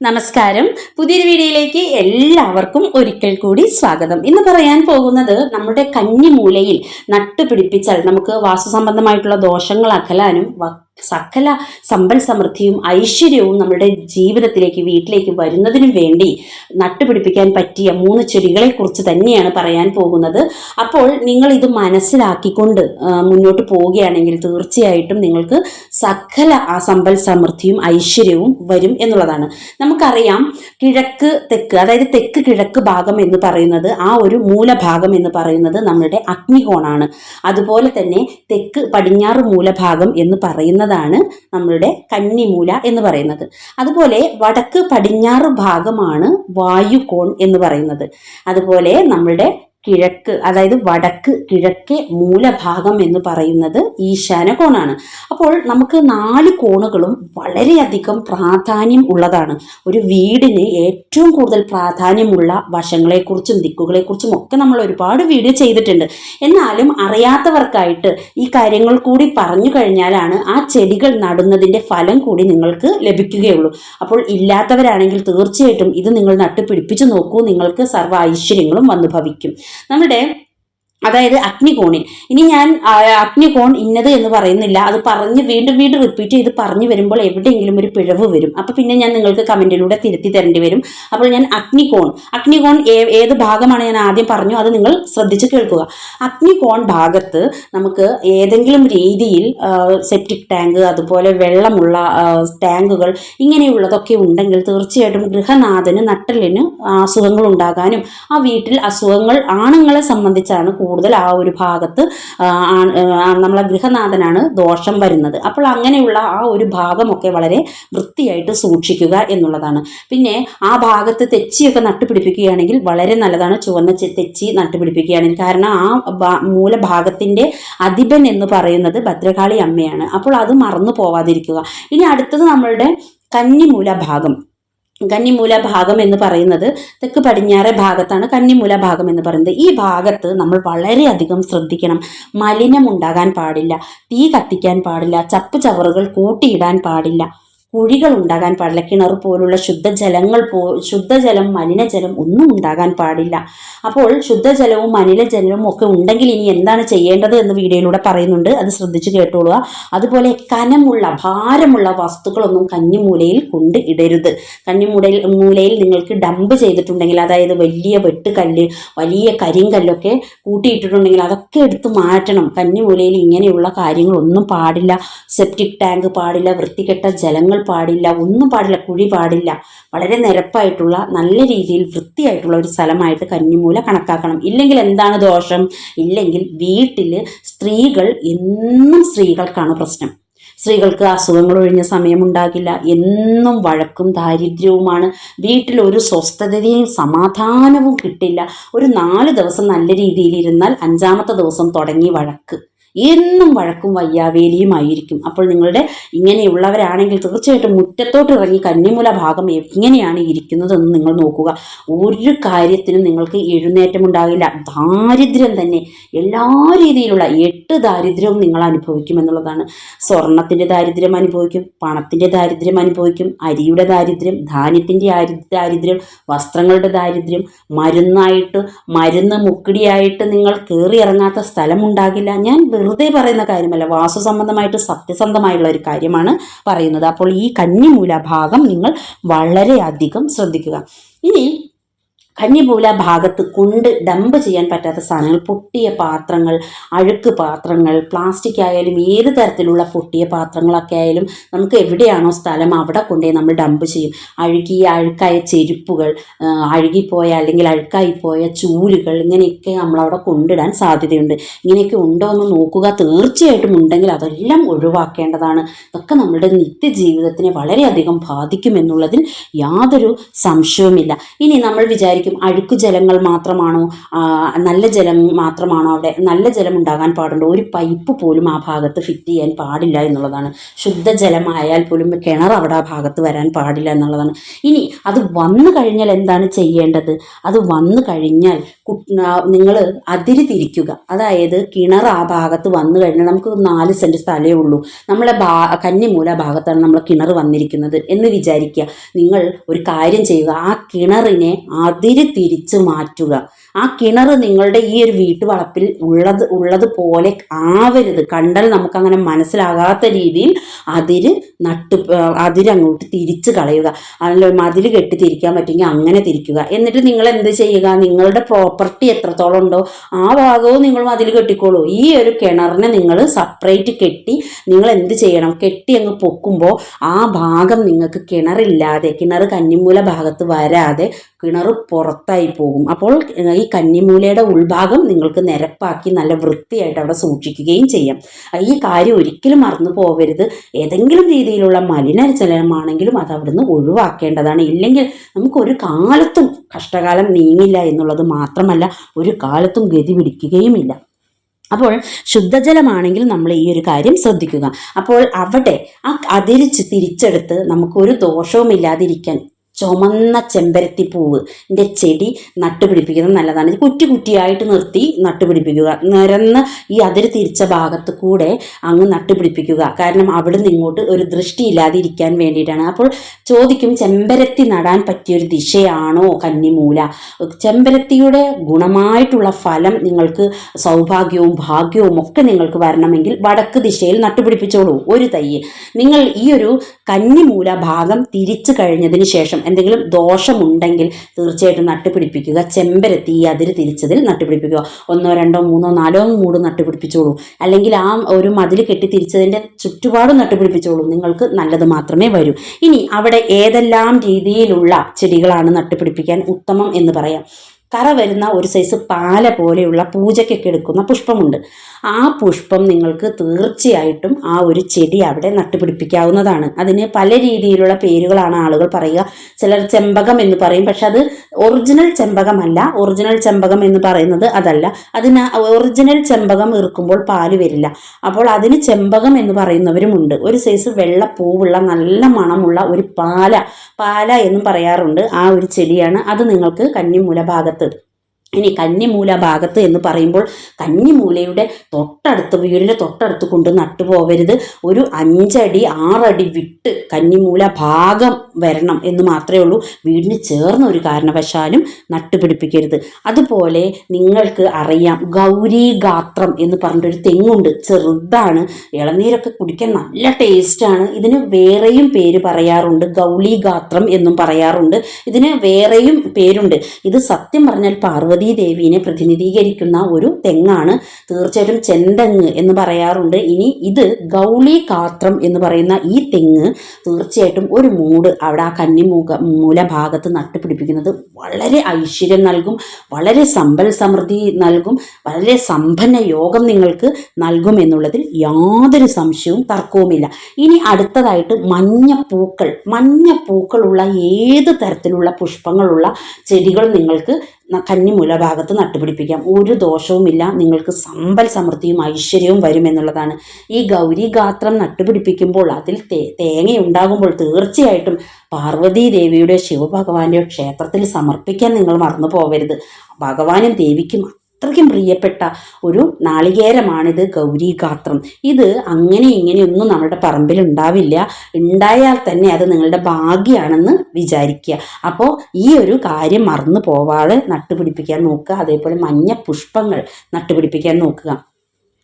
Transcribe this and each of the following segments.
നമസ്കാരം. പുതിയൊരു വീഡിയോയിലേക്ക് എല്ലാവർക്കും ഒരിക്കൽ കൂടി സ്വാഗതം. ഇന്ന് പറയാൻ പോകുന്നത് നമ്മുടെ കന്നിമൂലയിൽ നട്ടുപിടിപ്പിച്ചാൽ നമുക്ക് വാസ്തുസംബന്ധമായിട്ടുള്ള ദോഷങ്ങൾ അകലാനും സകല സമ്പൽ സമൃദ്ധിയും ഐശ്വര്യവും നമ്മുടെ ജീവിതത്തിലേക്ക് വീട്ടിലേക്ക് വരുന്നതിനും വേണ്ടി നട്ടുപിടിപ്പിക്കാൻ പറ്റിയ മൂന്ന് ചെടികളെ കുറിച്ച് തന്നെയാണ് പറയാൻ പോകുന്നത്. അപ്പോൾ നിങ്ങൾ ഇത് മനസ്സിലാക്കിക്കൊണ്ട് മുന്നോട്ട് പോവുകയാണെങ്കിൽ തീർച്ചയായിട്ടും നിങ്ങൾക്ക് സകല ആ സമ്പൽ സമൃദ്ധിയും ഐശ്വര്യവും വരും എന്നുള്ളതാണ്. നമുക്കറിയാം കിഴക്ക് തെക്ക് അതായത് തെക്ക് കിഴക്ക് ഭാഗം എന്ന് പറയുന്നത് ആ ഒരു മൂലഭാഗം എന്ന് പറയുന്നത് നമ്മുടെ അഗ്നികോണാണ്. അതുപോലെ തന്നെ തെക്ക് പടിഞ്ഞാറ് മൂലഭാഗം എന്ന് പറയുന്നതാണ് നമ്മളുടെ കന്നിമൂല എന്ന് പറയുന്നത്. അതുപോലെ വടക്ക് പടിഞ്ഞാറ് ഭാഗമാണ് വായുകോൺ എന്ന് പറയുന്നത്. അതുപോലെ നമ്മളുടെ കിഴക്ക് അതായത് വടക്ക് കിഴക്കേ മൂലഭാഗം എന്ന് പറയുന്നത് ഈശാന കോണാണ് അപ്പോൾ നമുക്ക് നാല് കോണുകളും വളരെയധികം പ്രാധാന്യം ഉള്ളതാണ്. ഒരു വീടിന് ഏറ്റവും കൂടുതൽ പ്രാധാന്യമുള്ള വശങ്ങളെക്കുറിച്ചും ദിക്കുകളെക്കുറിച്ചും ഒക്കെ നമ്മൾ ഒരുപാട് വീഡിയോ ചെയ്തിട്ടുണ്ട്. എന്നാലും അറിയാത്തവർക്കായിട്ട് ഈ കാര്യങ്ങൾ കൂടി പറഞ്ഞു കഴിഞ്ഞാലാണ് ആ ചെടികൾ നടുന്നതിന്റെ ഫലം കൂടി നിങ്ങൾക്ക് ലഭിക്കുകയുള്ളൂ. അപ്പോൾ ഇല്ലാത്തവരാണെങ്കിൽ തീർച്ചയായിട്ടും ഇത് നിങ്ങൾ നട്ടുപിടിപ്പിച്ച് നോക്കൂ. നിങ്ങൾക്ക് സർവ ഐശ്വര്യങ്ങളും വന്നു ഭവിക്കും നമ്മുടെ അതായത് അഗ്നികോണിൽ. ഇനി ഞാൻ അഗ്നികോൺ ഇന്നത് എന്ന് പറയുന്നില്ല. അത് പറഞ്ഞ് വീണ്ടും വീണ്ടും റിപ്പീറ്റ് ചെയ്ത് പറഞ്ഞു വരുമ്പോൾ എവിടെയെങ്കിലും ഒരു പിഴവ് വരും. അപ്പോൾ പിന്നെ ഞാൻ നിങ്ങൾക്ക് കമന്റിലൂടെ തിരുത്തി തരേണ്ടി വരും. അപ്പോൾ ഞാൻ അഗ്നികോൺ. അഗ്നികോൺ ഏത് ഭാഗമാണ് ഞാൻ ആദ്യം പറഞ്ഞു? അത് നിങ്ങൾ ശ്രദ്ധിച്ച് കേൾക്കുക. അഗ്നികോൺ ഭാഗത്ത് നമുക്ക് ഏതെങ്കിലും രീതിയിൽ സെപ്റ്റിക് ടാങ്ക് അതുപോലെ വെള്ളമുള്ള ടാങ്കുകൾ ഇങ്ങനെയുള്ളതൊക്കെ ഉണ്ടെങ്കിൽ തീർച്ചയായിട്ടും ഗൃഹനാഥന് നട്ടലിന് അസുഖങ്ങൾ ഉണ്ടാകാനും ആ വീട്ടിൽ അസുഖങ്ങൾ ആണുങ്ങളെ സംബന്ധിച്ചാണ് കൂടുതൽ ആ ഒരു ഭാഗത്ത് നമ്മളെ ഗൃഹനാഥനാണ് ദോഷം വരുന്നത്. അപ്പോൾ അങ്ങനെയുള്ള ആ ഒരു ഭാഗമൊക്കെ വളരെ വൃത്തിയായിട്ട് സൂക്ഷിക്കുക എന്നുള്ളതാണ്. പിന്നെ ആ ഭാഗത്ത് തെച്ചിയൊക്കെ നട്ടുപിടിപ്പിക്കുകയാണെങ്കിൽ വളരെ നല്ലതാണ്. ചുവന്ന തെച്ചി നട്ടുപിടിപ്പിക്കുകയാണെങ്കിൽ കാരണം ആ മൂലഭാഗത്തിന്റെ അധിപൻ എന്ന് പറയുന്നത് ഭദ്രകാളി അമ്മയാണ്. അപ്പോൾ അത് മറന്നു പോവാതിരിക്കുക. ഇനി അടുത്തത് നമ്മളുടെ കന്നിമൂല ഭാഗം കന്നിമൂല ഭാഗം എന്ന് പറയുന്നത് തെക്ക് പടിഞ്ഞാറെ ഭാഗത്താണ് കന്നിമൂല ഭാഗം എന്ന് പറയുന്നത്. ഈ ഭാഗത്ത് നമ്മൾ വളരെയധികം ശ്രദ്ധിക്കണം. മലിനമുണ്ടാകാൻ പാടില്ല തീ കത്തിക്കാൻ പാടില്ല ചപ്പ് ചവറുകൾ കൂട്ടിയിടാൻ പാടില്ല. കുഴികൾ ഉണ്ടാകാൻ പാടില്ല. കിണർ പോലുള്ള ശുദ്ധജലങ്ങൾ പോ ശുദ്ധജലം മലിനജലം ഒന്നും ഉണ്ടാകാൻ പാടില്ല. അപ്പോൾ ശുദ്ധജലവും മലിനജലവും ഒക്കെ ഉണ്ടെങ്കിൽ ഇനി എന്താണ് ചെയ്യേണ്ടത് എന്ന് വീഡിയോയിലൂടെ പറയുന്നുണ്ട്. അത് ശ്രദ്ധിച്ച് കേട്ടോളുക. അതുപോലെ കനമുള്ള ഭാരമുള്ള വസ്തുക്കളൊന്നും കഞ്ഞിമൂലയിൽ കൊണ്ട് ഇടരുത്. കഞ്ഞിമൂലയിൽ മൂലയിൽ നിങ്ങൾക്ക് ഡംപ് ചെയ്തിട്ടുണ്ടെങ്കിൽ അതായത് വലിയ വെട്ടുകല്ല് വലിയ കരിങ്കല്ലൊക്കെ കൂട്ടിയിട്ടിട്ടുണ്ടെങ്കിൽ അതൊക്കെ എടുത്ത് മാറ്റണം. കഞ്ഞിമൂലയിൽ ഇങ്ങനെയുള്ള കാര്യങ്ങളൊന്നും പാടില്ല. സെപ്റ്റിക് ടാങ്ക് പാടില്ല. വൃത്തികെട്ട ജലങ്ങൾ പാടില്ല ഒന്നും പാടില്ല കുഴി പാടില്ല. വളരെ നിരപ്പായിട്ടുള്ള നല്ല രീതിയിൽ വൃത്തിയായിട്ടുള്ള ഒരു സ്ഥലമായിട്ട് കന്നിമൂല കണക്കാക്കണം. ഇല്ലെങ്കിൽ എന്താണ് ദോഷം? ഇല്ലെങ്കിൽ വീട്ടിൽ സ്ത്രീകൾ എന്നും സ്ത്രീകൾക്കാണ് പ്രശ്നം. സ്ത്രീകൾക്ക് അസുഖങ്ങൾ ഒഴിഞ്ഞ സമയമുണ്ടാകില്ല. എന്നും വഴക്കും ദാരിദ്ര്യവുമാണ്. വീട്ടിൽ ഒരു സ്വസ്ഥതയും സമാധാനവും കിട്ടില്ല. ഒരു നാല് ദിവസം നല്ല രീതിയിൽ ഇരുന്നാൽ അഞ്ചാമത്തെ ദിവസം തുടങ്ങി വഴക്ക്. എന്നും വഴക്കും വയ്യാവേലിയുമായിരിക്കും അപ്പോൾ നിങ്ങളുടെ ഇങ്ങനെയുള്ളവരാണെങ്കിൽ തീർച്ചയായിട്ടും മുറ്റത്തോട്ട് ഇറങ്ങി കന്നിമൂല ഭാഗം എങ്ങനെയാണ് ഇരിക്കുന്നതെന്ന് നിങ്ങൾ നോക്കുക. ഒരു കാര്യത്തിനും നിങ്ങൾക്ക് എഴുന്നേറ്റം ഉണ്ടാകില്ല ദാരിദ്ര്യം തന്നെ. എല്ലാ രീതിയിലുള്ള എട്ട് ദാരിദ്ര്യവും നിങ്ങൾ അനുഭവിക്കും എന്നുള്ളതാണ്. സ്വർണത്തിന്റെ ദാരിദ്ര്യം അനുഭവിക്കും പണത്തിന്റെ ദാരിദ്ര്യം അനുഭവിക്കും അരിയുടെ ദാരിദ്ര്യം ധാന്യത്തിന്റെ ദാരിദ്ര്യം വസ്ത്രങ്ങളുടെ ദാരിദ്ര്യം. മരുന്നായിട്ട് മരുന്ന് മുക്കിടിയായിട്ട് നിങ്ങൾ കയറി ഇറങ്ങാത്ത സ്ഥലമുണ്ടാകില്ല. ഞാൻ വെറുതെ പറയുന്ന കാര്യമല്ല. വാസു സംബന്ധമായിട്ട് സത്യസന്ധമായുള്ള ഒരു കാര്യമാണ് പറയുന്നത്. അപ്പോൾ ഈ കന്നിമൂല ഭാഗം നിങ്ങൾ വളരെയധികം ശ്രദ്ധിക്കുക. ഇനി കന്നിമൂല ഭാഗത്ത് കൊണ്ട് ഡംപ് ചെയ്യാൻ പറ്റാത്ത സാധനങ്ങൾ പൊട്ടിയ പാത്രങ്ങൾ അഴുക്ക് പാത്രങ്ങൾ പ്ലാസ്റ്റിക് ആയാലും ഏത് തരത്തിലുള്ള പൊട്ടിയ പാത്രങ്ങളൊക്കെ ആയാലും നമുക്ക് എവിടെയാണോ സ്ഥലം അവിടെ കൊണ്ടുപോയി നമ്മൾ ഡംപ് ചെയ്യും. അഴുകിയ അഴുക്കായ ചെരുപ്പുകൾ അഴുകിപ്പോയ അല്ലെങ്കിൽ അഴുക്കായി പോയ ചൂലുകൾ ഇങ്ങനെയൊക്കെ നമ്മളവിടെ കൊണ്ടിടാൻ സാധ്യതയുണ്ട്. ഇങ്ങനെയൊക്കെ ഉണ്ടോ എന്ന് നോക്കുക. തീർച്ചയായിട്ടും ഉണ്ടെങ്കിൽ അതെല്ലാം ഒഴിവാക്കേണ്ടതാണ്. ഇതൊക്കെ നമ്മുടെ നിത്യജീവിതത്തിനെ വളരെയധികം ബാധിക്കുമെന്നുള്ളതിൽ യാതൊരു സംശയവുമില്ല. ഇനി നമ്മൾ വിചാരിക്കും വിചാരിക്കും അഴുക്കു ജലങ്ങൾ മാത്രമാണോ നല്ല ജലം മാത്രമാണോ അവിടെ നല്ല ജലം ഉണ്ടാകാൻ പാടുണ്ടോ? ഒരു പൈപ്പ് പോലും ആ ഭാഗത്ത് ഫിറ്റ് ചെയ്യാൻ പാടില്ല എന്നുള്ളതാണ്. ശുദ്ധജലമായാൽ പോലും കിണർ അവിടെ ആ ഭാഗത്ത് വരാൻ പാടില്ല എന്നുള്ളതാണ്. ഇനി അത് വന്നു കഴിഞ്ഞാൽ എന്താണ് ചെയ്യേണ്ടത്? അത് വന്നു കഴിഞ്ഞാൽ നിങ്ങൾ അതിരി തിരിക്കുക. അതായത് കിണർ ആ ഭാഗത്ത് വന്നു കഴിഞ്ഞാൽ നമുക്ക് നാല് സെന്റ് സ്ഥലമേ ഉള്ളൂ. നമ്മളെ ഭാ കന്നിമൂല ഭാഗത്താണ് നമ്മൾ കിണർ വന്നിരിക്കുന്നത് എന്ന് വിചാരിക്കുക. നിങ്ങൾ ഒരു കാര്യം ചെയ്യുക. ആ കിണറിനെ അതിര് തിരിച്ച് മാറ്റുക. ആ കിണർ നിങ്ങളുടെ ഈ ഒരു വീട്ടുവളപ്പിൽ ഉള്ളത് ഉള്ളത് പോലെ ആവരുത്. കണ്ടാൽ നമുക്കങ്ങനെ മനസ്സിലാകാത്ത രീതിയിൽ അതിര് നട്ട് അതിരങ്ങോട്ട് തിരിച്ചു കളയുക. അല്ല മതിൽ കെട്ടി തിരിക്കാൻ പറ്റുമെങ്കിൽ അങ്ങനെ തിരിക്കുക. എന്നിട്ട് നിങ്ങൾ എന്ത് ചെയ്യുക? നിങ്ങളുടെ പ്രോപ്പർട്ടി എത്രത്തോളം ഉണ്ടോ ആ ഭാഗവും നിങ്ങൾ മതിൽ കെട്ടിക്കോളൂ. ഈ ഒരു കിണറിനെ നിങ്ങൾ സെപ്പറേറ്റ് കെട്ടി നിങ്ങൾ എന്ത് ചെയ്യണം? കെട്ടി അങ്ങ് പൊക്കുമ്പോൾ ആ ഭാഗം നിങ്ങൾക്ക് കിണറില്ലാതെ കിണർ കന്നിമൂല ഭാഗത്ത് വരാതെ കിണർ പുറത്തായി പോകും. അപ്പോൾ ഈ കന്നിമൂലയുടെ ഉൾഭാഗം നിങ്ങൾക്ക് നിരപ്പാക്കി നല്ല വൃത്തിയായിട്ട് അവിടെ സൂക്ഷിക്കുകയും ചെയ്യാം. ഈ കാര്യം ഒരിക്കലും മറന്നു പോകരുത് ഏതെങ്കിലും രീതിയിലുള്ള മലിനജലമാണെങ്കിലും അത് അവിടുന്ന് ഒഴിവാക്കേണ്ടതാണ്. ഇല്ലെങ്കിൽ നമുക്ക് ഒരു കാലത്തും കഷ്ടകാലം നീങ്ങില്ല എന്നുള്ളത് മാത്രമല്ല ഒരു കാലത്തും ഗതി പിടിക്കുകയുമില്ല. അപ്പോൾ ശുദ്ധജലമാണെങ്കിൽ നമ്മൾ ഈ ഒരു കാര്യം ശ്രദ്ധിക്കുക. അപ്പോൾ അവിടെ ആ അതിരിച്ച് തിരിച്ചെടുത്ത് നമുക്കൊരു ദോഷവും ഇല്ലാതിരിക്കാൻ ചുമന്ന ചെമ്പരത്തി പൂവ്. എന്റെ ചെടി നട്ടുപിടിപ്പിക്കുന്നത് നല്ലതാണ്. കുറ്റി കുറ്റിയായിട്ട് നിർത്തി നട്ടുപിടിപ്പിക്കുക. നിരന്ന് ഈ അതിര് തിരിച്ച ഭാഗത്ത് കൂടെ അങ്ങ് നട്ടുപിടിപ്പിക്കുക. കാരണം അവിടുന്ന് ഇങ്ങോട്ട് ഒരു ദൃഷ്ടിയില്ലാതെ ഇരിക്കാൻ വേണ്ടിയിട്ടാണ്. അപ്പോൾ ചോദിക്കും ചെമ്പരത്തി നടാൻ പറ്റിയൊരു ദിശയാണോ കന്നിമൂല? ചെമ്പരത്തിയുടെ ഗുണമായിട്ടുള്ള ഫലം നിങ്ങൾക്ക് സൗഭാഗ്യവും ഭാഗ്യവും ഒക്കെ നിങ്ങൾക്ക് വരണമെങ്കിൽ വടക്ക് ദിശയിൽ നട്ടുപിടിപ്പിച്ചോളൂ. ഒരു തൈ നിങ്ങൾ ഈ ഒരു കന്നിമൂല ഭാഗം തിരിച്ചു കഴിഞ്ഞതിന് ശേഷം എന്തെങ്കിലും ദോഷമുണ്ടെങ്കിൽ തീർച്ചയായിട്ടും നട്ടുപിടിപ്പിക്കുക. ചെമ്പരത്തി ഈ അതിര് തിരിച്ചതിൽ നട്ടുപിടിപ്പിക്കുക. ഒന്നോ രണ്ടോ മൂന്നോ നാലോ മൂട് നട്ടുപിടിപ്പിച്ചോളൂ. അല്ലെങ്കിൽ ആ ഒരു മതിൽ കെട്ടി തിരിച്ചതിന്റെ ചുറ്റുപാടും നട്ടുപിടിപ്പിച്ചോളൂ. നിങ്ങൾക്ക് നല്ലത് മാത്രമേ വരൂ. ഇനി അവിടെ ഏതെല്ലാം രീതിയിലുള്ള ചെടികളാണ് നട്ടുപിടിപ്പിക്കാൻ ഉത്തമം എന്ന് പറയാം. കറ വരുന്ന ഒരു സൈസ് പാല പോലെയുള്ള പൂജയ്ക്കൊക്കെ എടുക്കുന്ന പുഷ്പമുണ്ട്. ആ പുഷ്പം നിങ്ങൾക്ക് തീർച്ചയായിട്ടും ആ ഒരു ചെടി അവിടെ നട്ടുപിടിപ്പിക്കാവുന്നതാണ്. അതിന് പല രീതിയിലുള്ള പേരുകളാണ് ആളുകൾ പറയുക. ചിലർ ചെമ്പകം എന്ന് പറയും പക്ഷെ അത് ഒറിജിനൽ ചെമ്പകമല്ല. ഒറിജിനൽ ചെമ്പകം എന്ന് പറയുന്നത് അതല്ല. അതിന് ഒറിജിനൽ ചെമ്പകം ഇറുക്കുമ്പോൾ പാൽ വരില്ല. അപ്പോൾ അതിന് ചെമ്പകം എന്ന് പറയുന്നവരുമുണ്ട് ഒരു സൈസ് വെള്ള പൂവുള്ള നല്ല മണമുള്ള ഒരു പാല പാല എന്നും പറയാറുണ്ട്. ആ ഒരു ചെടിയാണ്. അത് നിങ്ങൾക്ക് കന്നിമൂല ഭാഗത്ത് method. ഇനി കന്നിമൂല ഭാഗത്ത് എന്ന് പറയുമ്പോൾ കന്നിമൂലയുടെ തൊട്ടടുത്ത് വീടിന്റെ തൊട്ടടുത്ത് കൊണ്ട് നട്ടുപോകരുത് ഒരു അഞ്ചടി ആറടി വിട്ട് കന്നിമൂല ഭാഗം വരണം എന്ന് മാത്രമേ ഉള്ളൂ. വീടിന് ചേർന്ന ഒരു കാരണവശാലും നട്ടുപിടിപ്പിക്കരുത് അതുപോലെ നിങ്ങൾക്ക് അറിയാം ഗൗരി ഗാത്രം എന്ന് പറഞ്ഞിട്ടൊരു തെങ്ങുണ്ട്. ചെറുതാണ്. ഇളനീരൊക്കെ കുടിക്കാൻ നല്ല ടേസ്റ്റാണ്. ഇതിന് വേറെയും പേര് പറയാറുണ്ട്. ഗൗളി ഗാത്രം എന്നും പറയാറുണ്ട്. ഇതിന് വേറെയും പേരുണ്ട്. ഇത് സത്യം പറഞ്ഞാൽ പാർവതി ദേവീനെ പ്രതിനിധീകരിക്കുന്ന ഒരു തെങ്ങാണ്. തീർച്ചയായിട്ടും ചെന്തെങ്ങ് എന്ന് പറയാറുണ്ട്. ഇനി ഇത് ഗൗളി കാത്രം എന്ന് പറയുന്ന ഈ തെങ്ങ് തീർച്ചയായിട്ടും ഒരു മൂട് അവിടെ ആ കന്നിമൂക മൂലഭാഗത്ത് നട്ടുപിടിപ്പിക്കുന്നത് വളരെ ഐശ്വര്യം നൽകും വളരെ സമ്പൽ സമൃദ്ധി നൽകും വളരെ സമ്പന്ന യോഗം നിങ്ങൾക്ക് നൽകും എന്നുള്ളതിൽ യാതൊരു സംശയവും തർക്കവുമില്ല. ഇനി അടുത്തതായിട്ട് മഞ്ഞ പൂക്കൾ. മഞ്ഞ പൂക്കളുള്ള ഏത് തരത്തിലുള്ള പുഷ്പങ്ങളുള്ള ചെടികൾ നിങ്ങൾക്ക് കന്നിമൂല ഭാഗത്ത് നട്ടുപിടിപ്പിക്കാം. ഒരു ദോഷവുമില്ല. നിങ്ങൾക്ക് സമ്പൽ സമൃദ്ധിയും ഐശ്വര്യവും വരുമെന്നുള്ളതാണ്. ഈ ഗൗരി ഗാത്രം നട്ടുപിടിപ്പിക്കുമ്പോൾ അതിൽ തേങ്ങ ഉണ്ടാകുമ്പോൾ തീർച്ചയായിട്ടും പാർവതീ ദേവിയുടെ ശിവഭഗവാന്റെ ക്ഷേത്രത്തിൽ സമർപ്പിക്കാൻ നിങ്ങൾ മറന്നു പോകരുത് ഭഗവാനും ദേവിക്കും അത്രയ്ക്കും പ്രിയപ്പെട്ട ഒരു നാളികേരമാണിത് ഗൗരീഗാത്രം. ഇത് അങ്ങനെ ഇങ്ങനെയൊന്നും നമ്മുടെ പറമ്പിൽ ഉണ്ടാവില്ല. ഉണ്ടായാൽ തന്നെ അത് നിങ്ങളുടെ ഭാഗ്യമാണെന്ന് വിചാരിക്കുക. അപ്പോൾ ഈ ഒരു കാര്യം മറന്നു പോവാതെ നട്ടുപിടിപ്പിക്കാൻ നോക്കുക. അതേപോലെ മഞ്ഞ പുഷ്പങ്ങൾ നട്ടുപിടിപ്പിക്കാൻ നോക്കുക.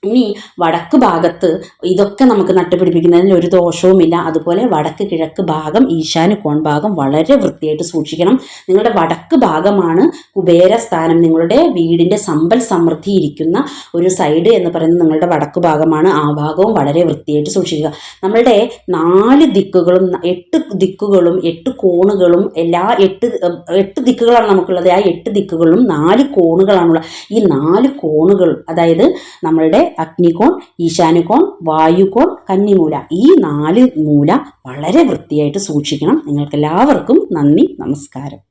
ഇനി വടക്ക് ഭാഗത്ത് ഇതൊക്കെ നമുക്ക് നട്ടുപിടിപ്പിക്കുന്നതിന് ഒരു ദോഷവുമില്ല. അതുപോലെ വടക്ക് കിഴക്ക് ഭാഗം ഈശാന കോൺ ഭാഗം വളരെ വൃത്തിയായിട്ട് സൂക്ഷിക്കണം. നിങ്ങളുടെ വടക്ക് ഭാഗമാണ് കുബേര സ്ഥാനം. നിങ്ങളുടെ വീടിന്റെ സമ്പൽ സമൃദ്ധി ഇരിക്കുന്ന ഒരു സൈഡ് എന്ന് പറയുന്നത് നിങ്ങളുടെ വടക്ക് ഭാഗമാണ്. ആ ഭാഗവും വളരെ വൃത്തിയായിട്ട് സൂക്ഷിക്കുക. നമ്മളുടെ നാല് ദിക്കുകളും എട്ട് ദിക്കുകളും എട്ട് കോണുകളും എല്ലാ എട്ട് എട്ട് ദിക്കുകളാണ് നമുക്കുള്ളത്. ആ എട്ട് ദിക്കുകളും നാല് കോണുകളാണുള്ളത്. ഈ നാല് കോണുകൾ അതായത് നമ്മളുടെ അഗ്നികോൺ ഈശാനുകോൺ വായുകോൺ കന്നിമൂല ഈ നാല് മൂല വളരെ വൃത്തിയായിട്ട് സൂക്ഷിക്കണം. നിങ്ങൾക്കെല്ലാവർക്കും നന്ദി നമസ്കാരം.